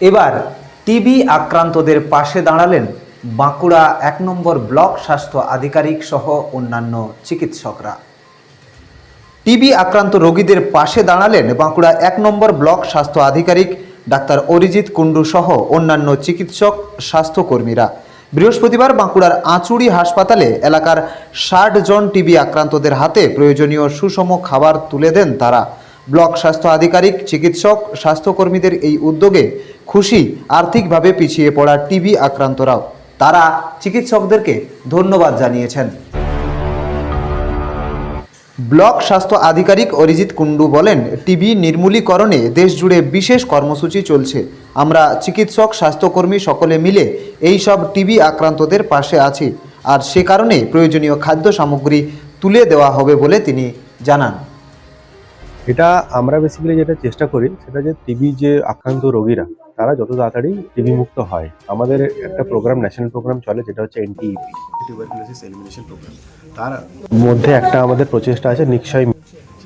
এবার টিবি আক্রান্তদের পাশে দাঁড়ালেন বাঁকুড়া এক নম্বর ব্লক স্বাস্থ্য আধিকারিক সহ অন্যান্য চিকিৎসকরা। টিবি আক্রান্ত রোগীদের পাশে দাঁড়ালেন বাঁকুড়া এক নম্বর ব্লক স্বাস্থ্য আধিকারিক ডাক্তার অরিজিৎ কুণ্ডু সহ অন্যান্য চিকিৎসক, স্বাস্থ্যকর্মীরা। বৃহস্পতিবার বাঁকুড়ার আঁচুড়ি হাসপাতালে এলাকার ষাট জন টিবি আক্রান্তদের হাতে প্রয়োজনীয় সুষম খাবার তুলে দেন তারা। ব্লক স্বাস্থ্য আধিকারিক, চিকিৎসক, স্বাস্থ্যকর্মীদের এই উদ্যোগে খুশি, আর্থিকভাবে পিছিয়ে পড়া টিবি আক্রান্তরাও। তারা চিকিৎসকদেরকে ধন্যবাদ জানিয়েছেন। ব্লক স্বাস্থ্য আধিকারিক অরিজিৎ কুণ্ডু বলেন, টিবি নির্মূলীকরণে দেশ জুড়ে বিশেষ কর্মসূচি চলছে। আমরা চিকিৎসক, স্বাস্থ্যকর্মী সকলে মিলে এই সব টিবি আক্রান্তদের পাশে আছি। আর সে কারণে প্রয়োজনীয় খাদ্য সামগ্রী তুলে দেওয়া হবে বলে তিনি জানান। এটা আমরা বেসিক্যালি যেটা চেষ্টা করি, সেটা যে টিবি যে আক্রান্ত রোগীরা তারা যত তাড়াতাড়ি টিবি মুক্ত হয়। আমাদের একটা প্রোগ্রাম ন্যাশনাল প্রোগ্রাম চলে যেটা হচ্ছে এনটিইপি টিউবারকুলোসিস এলিমিনেশন প্রোগ্রাম তার মধ্যে একটা আমাদের প্রচেষ্টা আছে নিক্ষয়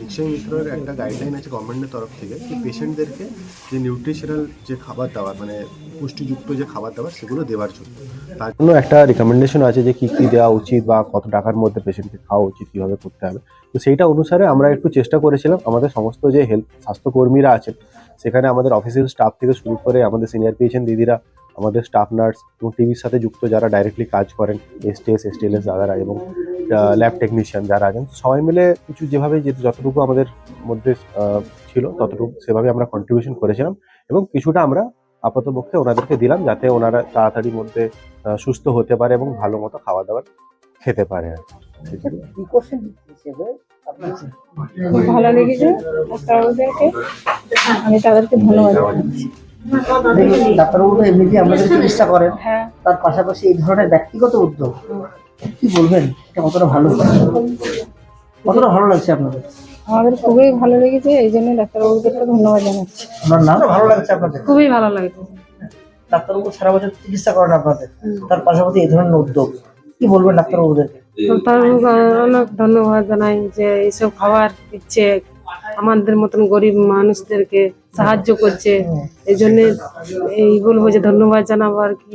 নিক্ষয় মিত্রের একটা গাইডলাইন আছে গভর্নমেন্টের তরফ থেকে যে পেশেন্টদেরকে যে নিউট্রিশনাল যে খাবার দাবার মানে পুষ্টিযুক্ত যে খাবার দাবার, সেগুলো দেওয়ার জন্য। তার জন্য একটা রিকমেন্ডেশন আছে যে কী কী দেওয়া উচিত বা কত টাকার মধ্যে পেশেন্টকে খাওয়া উচিত, কীভাবে করতে হবে। তো সেইটা অনুসারে আমরা একটু চেষ্টা করেছিলাম। আমাদের সমস্ত যে হেলথ স্বাস্থ্যকর্মীরা আছেন, সেখানে আমাদের অফিসিয়াল স্টাফ থেকে শুরু করে আমাদের সিনিয়র পেশেন্ট দিদিরা, আমাদের স্টাফ নার্স এবং টিভির সাথে যুক্ত যারা ডাইরেক্টলি কাজ করেন এসটিএস এসটিএলএস দাদারা এবং ল্যাব টেকনিশিয়ান যারা আছেন সবাই মিলে কিছু যেভাবে যতটুকু আমাদের মধ্যে ছিল ততটুকু সেভাবে আমরা কন্ট্রিবিউশন করেছিলাম এবং কিছুটা আমরা আপাতপক্ষে ওনাদেরকে দিলাম যাতে ওনারা তাড়াতাড়ির মধ্যে সুস্থ হতে পারে এবং ভালো মতো খাওয়া দাওয়ার খেতে পারে আর ভালো লেগেছে আমি তাদেরকে ধন্যবাদ ডাক্তারবাবু এমনিতে আমাদের চিকিৎসা করেন। হ্যাঁ। তার পাশাপাশি এই ধরনের ব্যক্তিগত উদ্যোগ কি বলবেন? এটা কতটা ভালো? কতটা ভালো লাগছে আপনাদের? আমাদের খুবই ভালো লেগেছে এই জন্য ডাক্তারবাবুদেরকে ধন্যবাদ জানাচ্ছি। আপনার নাম? ভালো লাগছে আপনাদের? খুবই ভালো লাগছে। ডাক্তারবাবু সারা বছর চিকিৎসা করেন আপনাদের? তার পাশাপাশি এই ধরনের উদ্যোগ কি বলবেন ডাক্তারবাবুদেরকে? অনেক ধন্যবাদ জানাই যে এইসব খাবার দিচ্ছে আমাদের মতন গরিব মানুষদেরকে সাহায্য করছে। এই জন্য এই বলব যে ধন্যবাদ জানাব আর কি।